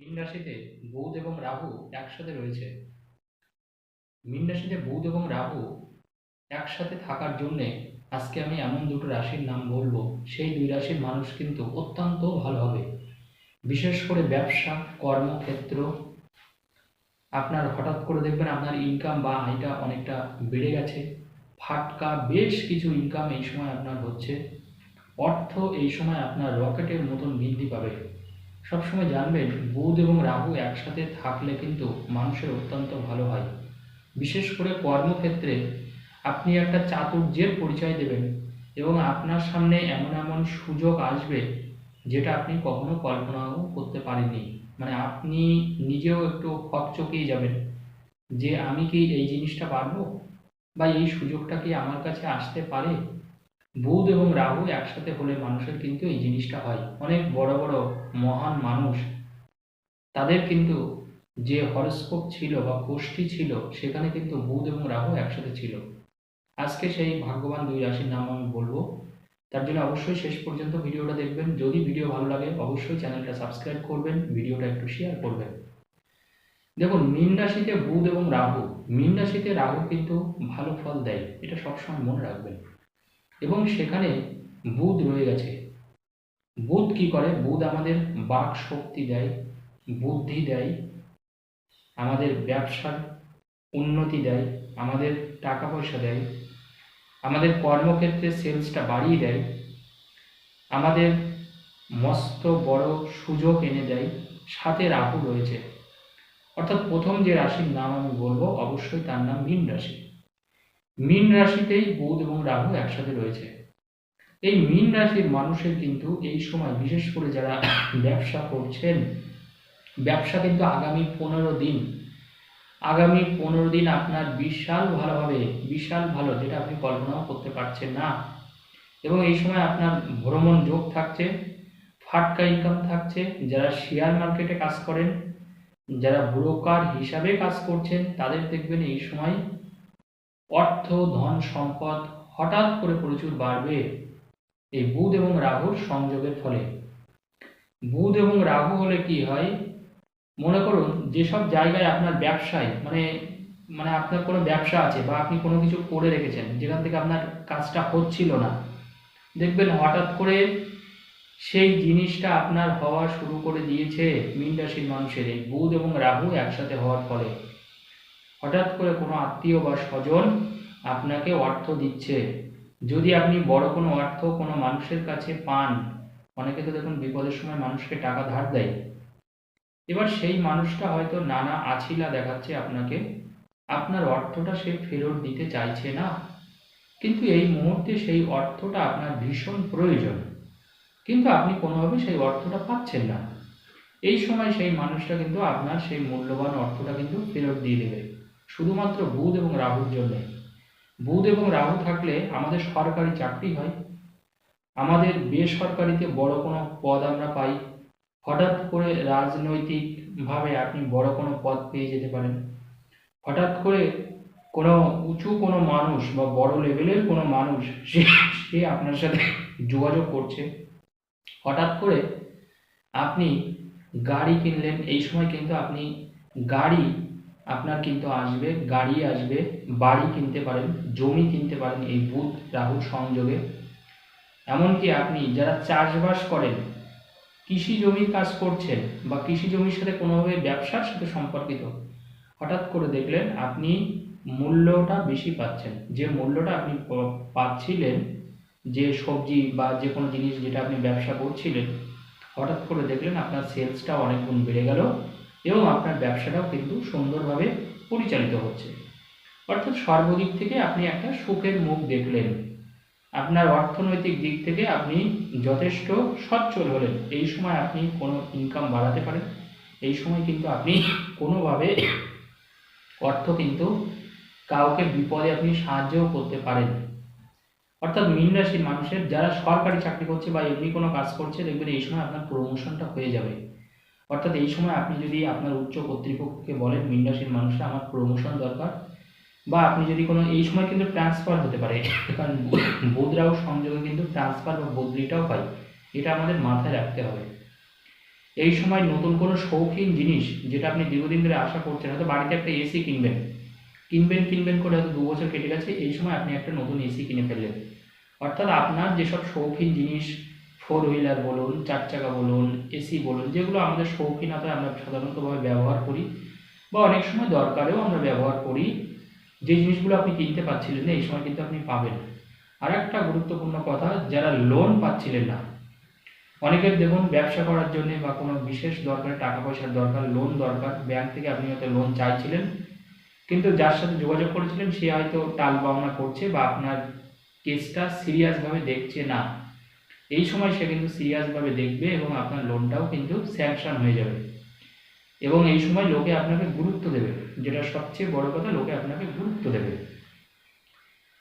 মীন রাশিতে বুধ এবং রাহু একসাথে রয়েছে। মীন রাশিতে বুধ এবং রাহু একসাথে থাকার জন্যে আজকে আমি এমন দুটো রাশির নাম বলব। সেই দুই রাশির মানুষ কিন্তু অত্যন্ত ভালো হবে। বিশেষ করে ব্যবসা, কর্মক্ষেত্র, আপনার হঠাৎ করে দেখবেন আপনার ইনকাম বা আয়টা অনেকটা বেড়ে গেছে। ফাটকা বেশ কিছু ইনকাম এই সময় আপনার হচ্ছে। অর্থ এই সময় আপনার রকেটের মতন বৃদ্ধি পাবে। সবসময় জানবেন বুধ এবং রাহু একসাথে থাকলে কিন্তু মানুষের অত্যন্ত ভালো হয়। বিশেষ করে কর্মক্ষেত্রে আপনি একটা চাতুর্যের পরিচয় দেবেন এবং আপনার সামনে এমন এমন সুযোগ আসবে যেটা আপনি কখনো কল্পনাও করতে পারেননি। মানে আপনি নিজেও একটু হকচকিয়ে যাবেন যে আমি কি এই জিনিসটা পারব? বা এই সুযোগটা কি আমার কাছে আসতে পারে? বুধ এবং রাহু একসাথে হলে মানুষের কিন্তু এই জিনিসটা হয়। অনেক বড় বড় মহান মানুষ, তাদের কিন্তু যে হরস্কোপ ছিল বা কোষ্ঠী ছিল, সেখানে কিন্তু বুধ এবং রাহু একসাথে ছিল। আজকে সেই ভাগ্যবান দুই রাশির নাম আমি বলব। তার জন্য অবশ্যই শেষ পর্যন্ত ভিডিওটা দেখবেন। যদি ভিডিও ভালো লাগে, অবশ্যই চ্যানেলটা সাবস্ক্রাইব করবেন, ভিডিওটা একটু শেয়ার করবেন। দেখুন, মীন রাশিতে বুধ এবং রাহু। মীন রাশিতে রাহু কিন্তু ভালো ফল দেয়, এটা সবসময় মনে রাখবেন। এবং সেখানে বুধ রয়ে গেছে। বুধ কি করে? বুধ আমাদের বাক শক্তি দেয়, বুদ্ধি দেয়, আমাদের ব্যবসার উন্নতি দেয়, আমাদের টাকা পয়সা দেয়, আমাদের কর্মক্ষেত্রে সেলসটা বাড়িয়ে দেয়, আমাদের মস্ত বড় সুযোগ এনে দেয়, সাথে রাহু রয়েছে। অর্থাৎ প্রথম যে রাশির নাম আমি বলব, অবশ্যই তার নাম মীন রাশি। মীন রাশিতেই বুধ এবং রাহু একসাথে রয়েছে। এই মীন রাশির মানুষের কিন্তু এই সময়, বিশেষ করে যারা ব্যবসা করছেন, ব্যবসা কিন্তু আগামী পনেরো দিন, আগামী পনেরো দিন আপনার বিশাল ভালো হবে, বিশাল ভালো, যেটা আপনি কল্পনাও করতে পারছেন না। এবং এই সময় আপনার ভ্রমণ যোগ থাকছে, ফাটকা ইনকাম থাকছে, যারা শেয়ার মার্কেটে কাজ করেন, যারা ব্রোকার হিসাবে কাজ করছেন, তাদের দেখবেন এই সময় অর্থ, ধন, সম্পদ হঠাৎ করে প্রচুর বাড়বে এই বুধ এবং রাহুর সংযোগের ফলে। বুধ এবং রাহু হলে কি হয়? মনে করুন, যেসব জায়গায় আপনার ব্যবসায় মানে মানে আপনার কোনো ব্যবসা আছে বা আপনি কোনো কিছু করে রেখেছেন, যেখান থেকে আপনার কাজটা হচ্ছিল না, দেখবেন হঠাৎ করে সেই জিনিসটা আপনার হওয়া শুরু করে দিয়েছে মীন রাশির মানুষের এই বুধ এবং রাহু একসাথে হওয়ার ফলে। হঠাৎ করে কোনো আত্মীয় বা স্বজন আপনাকে অর্থ দিচ্ছে। যদি আপনি বড় কোনো অর্থ কোনো মানুষের কাছে পান, অনেকে তো দেখুন বিপদের সময় মানুষকে টাকা ধার দেয়। এবার সেই মানুষটা হয়তো নানা আছিলা দেখাচ্ছে আপনাকে। আপনার অর্থটা সে ফেরত দিতে চাইছে না। কিন্তু এই মুহূর্তে সেই অর্থটা আপনার ভীষণ প্রয়োজন। কিন্তু আপনি কোনোভাবে সেই অর্থটা পাচ্ছেন না। এই সময় সেই মানুষটা কিন্তু আপনার সেই মূল্যবান অর্থটা কিন্তু ফেরত দিয়ে দেবে। শুধুমাত্র বুধ এবং রাহুর জন্যে। বুধ এবং রাহু থাকলে আমাদের সরকারি চাকরি হয়। আমাদের বেসরকারিতে বড় কোনো পদ আমরা পাই। হঠাৎ করে রাজনৈতিকভাবে আপনি বড় কোনো পদ পেয়ে যেতে পারেন। হঠাৎ করে কোনো উঁচু কোনো মানুষ বা বড় লেভেলের কোনো মানুষ সে সে আপনার সাথে যোগাযোগ করছে। হঠাৎ করে আপনি গাড়ি কিনলেন, এই সময় কিন্তু আপনি গাড়ি আপনার কিন্তু আসবে, গাড়ি আসবে, বাড়ি কিনতে পারেন, জমি কিনতে পারেন এই বুধ রাহুর সংযোগে। এমনকি আপনি যারা চাষবাস করেন, কৃষি জমির কাজ করছেন বা কৃষি জমির সাথে কোনোভাবে ব্যবসার সাথে সম্পর্কিত, হঠাৎ করে দেখলেন আপনি মূল্যটা বেশি পাচ্ছেন। যে মূল্যটা আপনি পাচ্ছিলেন, যে সবজি বা যে কোনো জিনিস যেটা আপনি ব্যবসা করছিলেন, হঠাৎ করে দেখলেন আপনার সেলসটা অনেক গুণ বেড়ে গেল। এবং আপনার ব্যবসাটাও কিন্তু সুন্দরভাবে পরিচালিত হচ্ছে। অর্থাৎ সর্বদিক থেকে আপনি একটা সুখের মুখ দেখলেন। আপনার অর্থনৈতিক দিক থেকে আপনি যথেষ্ট সচ্ছল হলেন। এই সময় আপনি কোনো ইনকাম বাড়াতে পারেন। এই সময় কিন্তু আপনি কোনোভাবে অর্থ কিন্তু কাউকে বিপদে আপনি সাহায্যও করতে পারেন। অর্থাৎ মীন রাশির মানুষের যারা সরকারি চাকরি করছে বা এমনি কোনো কাজ করছে, দেখবেন এই সময় আপনার প্রমোশনটা হয়ে যাবে। অর্থাৎ এই সময় আপনি যদি আপনার উচ্চ কর্তৃপক্ষকে বলেন রাশির মানুষরা আমার প্রমোশন দরকার, বা আপনি যদি কোনো, এই সময় কিন্তু ট্রান্সফার হতে পারে, কারণ বুধ রাহু সংযোগে কিন্তু ট্রান্সফার বা বদলিটাও হয়, এটা আমাদের মাথায় রাখতে হবে। এই সময় নতুন কোনো শৌখিন জিনিস, যেটা আপনি দীর্ঘদিন ধরে আশা করছেন, হয়তো বাড়িতে একটা এসি কিনবেন কিনবেন কিনবেন করে হয়তো দু বছর কেটে গেছে, এই সময় আপনি একটা নতুন এসি কিনে ফেললেন। অর্থাৎ আপনার যেসব শৌখিন জিনিস ফোর হুইলার বলুন, চার চাকা বলুন এসি বলুন, যেগুলো আমাদের শৌখিনতায় আমরা সাধারণতভাবে ব্যবহার করি বা অনেক সময় দরকারেও আমরা ব্যবহার করি। যে জিনিসগুলো আপনি কিনতে পারছিলেন না, এই সময় কিন্তু আপনি পাবেন আর একটা গুরুত্বপূর্ণ কথা, যারা লোন পাচ্ছিলেন না অনেকের দেখুন ব্যবসা করার জন্য বা কোনো বিশেষ দরকারে টাকা পয়সার দরকার লোন দরকার ব্যাংক থেকে আপনি হয়তো লোন চাইছিলেন, কিন্তু যার সাথে যোগাযোগ করেছিলেন, সে হয়তো টাল বাউনা করছে বা আপনার কেসটা সিরিয়াসভাবে দেখছে না। এই সময় সে কিন্তু সিরিয়াসভাবে দেখবে এবং আপনার লোনটাও কিন্তু স্যাংশন হয়ে যাবে। এবং এই সময় লোকে আপনাকে গুরুত্ব দেবে। যেটা সবচেয়ে বড় কথা, লোকে আপনাকে গুরুত্ব দেবে।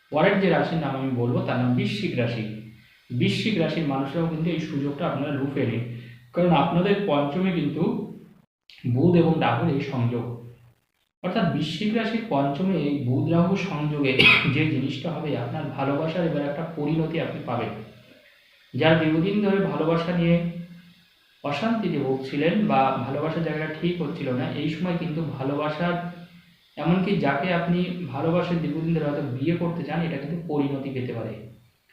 পরের যে রাশির নাম আমি বলব, তার নাম বৃশ্চিক রাশি। বৃশ্চিক রাশির মানুষরাও কিন্তু এই সুযোগটা আপনারা লুফে নিন। কারণ আপনাদের পঞ্চমে কিন্তু বুধ এবং রাহুর এই সংযোগ। অর্থাৎ বৃশ্চিক রাশির পঞ্চমে এই বুধ, রাহু সংযোগে যে জিনিসটা হবে, আপনার ভালোবাসার এবার একটা পরিণতি আপনি পাবেন। যার দীর্ঘদিন ধরে ভালোবাসা নিয়ে অশান্তিতে ভুগছিলেন বা ভালোবাসার জায়গাটা ঠিক হচ্ছিল না, এই সময় কিন্তু ভালোবাসার এমনকি যাকে আপনি ভালোবাসেন দীর্ঘদিন ধরে হয়তো বিয়ে করতে চান, এটা কিন্তু পরিণতি পেতে পারে।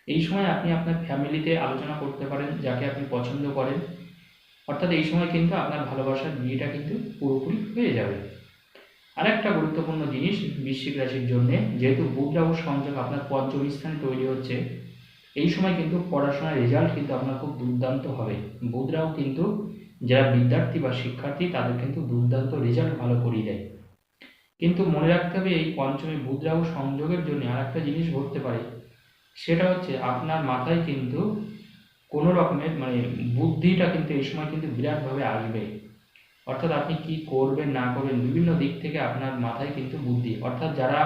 এই সময় আপনি আপনার ফ্যামিলিতে আলোচনা করতে পারেন, যাকে আপনি পছন্দ করেন। অর্থাৎ এই সময় কিন্তু আপনার ভালোবাসার বিয়েটা কিন্তু পুরোপুরি হয়ে যাবে। আরেকটা গুরুত্বপূর্ণ জিনিস বৃশ্চিক রাশির জন্য, যেহেতু বুধ রাহু সংযোগ আপনার পঞ্চম স্থানে তৈরি হচ্ছে এই সময় কিন্তু পড়াশোনার রেজাল্ট কিন্তু আপনার খুব দুর্দান্ত হবে। বুধ রাহু কিন্তু যারা বিদ্যার্থী বা শিক্ষার্থী, তাদের কিন্তু দুর্দান্ত রেজাল্ট ভালো করিয়ে দেয়। কিন্তু মনে রাখতে হবে, এই পঞ্চমী বুধ রাহু সংযোগের জন্য আর একটা জিনিস ঘটতে পারে। সেটা হচ্ছে, আপনার মাথায় কিন্তু কোনো রকমের মানে বুদ্ধিটা কিন্তু এই সময় কিন্তু বিরাটভাবে আসবে। অর্থাৎ আপনি কি করবেন, না করবেন, বিভিন্ন দিক থেকে আপনার মাথায় কিন্তু বুদ্ধি। অর্থাৎ যারা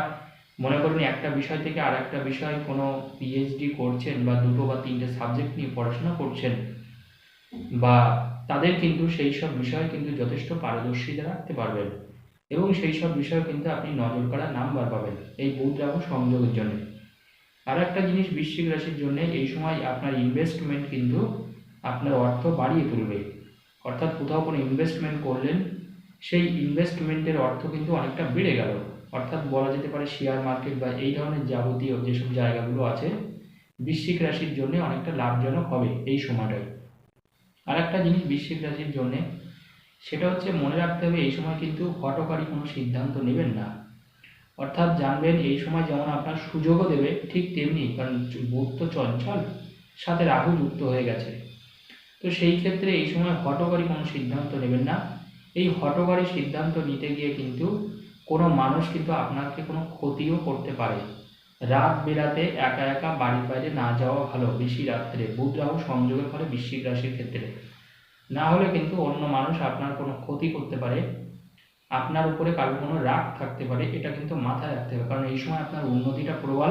মনে করেন একটা বিষয় থেকে আর একটা বিষয় কোনো পিএইচডি করছেন বা দুটো বা তিনটে সাবজেক্ট নিয়ে পড়াশোনা করছেন, বা তাদের কিন্তু সেই সব বিষয়ে কিন্তু যথেষ্ট পারদর্শিতা রাখতে পারবেন এবং সেই সব বিষয়ে কিন্তু আপনি নজর করা নাম্বার পাবেন এই বুধ রাহু সংযোগের জন্য। আর একটা জিনিস বৃশ্চিক রাশির জন্য, এই সময় আপনার ইনভেস্টমেন্ট কিন্তু আপনার অর্থ বাড়িয়ে তুলবে। অর্থাৎ কোথাও কোনো ইনভেস্টমেন্ট করলেন, সেই ইনভেস্টমেন্টের অর্থ কিন্তু অনেকটা বেড়ে গেল। অর্থাৎ বলা যেতে পারে শেয়ার মার্কেট বা এই ধরনের যাবতীয় যেসব জায়গাগুলো আছে, বৃশ্চিক রাশির জন্য অনেকটা লাভজনক হবে এই সময়টায়। আর একটা জিনিস বৃশ্চিক রাশির জন্যে, সেটা হচ্ছে মনে রাখতে হবে এই সময় কিন্তু হটকারী কোনো সিদ্ধান্ত নেবেন না। অর্থাৎ জানবেন এই সময় যেমন আপনার সুযোগও দেবে, ঠিক তেমনি কারণ বুধ তো চঞ্চল, সাথে রাহু যুক্ত হয়ে গেছে। তো সেই ক্ষেত্রে এই সময় হটকারী কোনো সিদ্ধান্ত নেবেন না। এই হটকারী সিদ্ধান্ত নিতে গিয়ে কিন্তু কোনো মানুষ কিন্তু আপনাকে কোনো ক্ষতিও করতে পারে। রাত বেড়াতে একা একা বাড়ির বাইরে না যাওয়া ভালো, বেশি রাত্রে। বুধ রাহু সংযোগের ফলে বৃশ্চিক রাশির ক্ষেত্রে। না হলে কিন্তু অন্য মানুষ আপনার কোনো ক্ষতি করতে পারে। আপনার উপরে কারোর কোনো রাগ থাকতে পারে, এটা কিন্তু মাথায় রাখতে হবে। কারণ এই সময় আপনার উন্নতিটা প্রবল।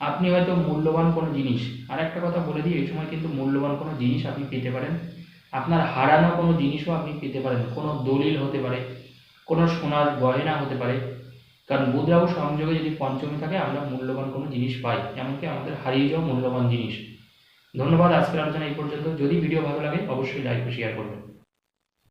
আপনি হয়তো মূল্যবান কোনো জিনিস আর একটা কথা বলে দিই, এই সময় কিন্তু মূল্যবান কোনো জিনিস আপনি পেতে পারেন। আপনার হারানো কোনো জিনিসও আপনি পেতে পারেন। কোনো দলিল হতে পারে। কোনো সোনার গয়না হতে পারে। কারণ ও সংযোগে যদি পঞ্চমী থাকে, আমরা মূল্যবান কোনো জিনিস পাই, এমনকি আমাদের হারিয়ে যাওয়া মূল্যবান জিনিস। ধন্যবাদ, আজকের আলোচনা এই পর্যন্ত। যদি ভিডিও ভালো লাগে, অবশ্যই লাইক ও শেয়ার করবেন।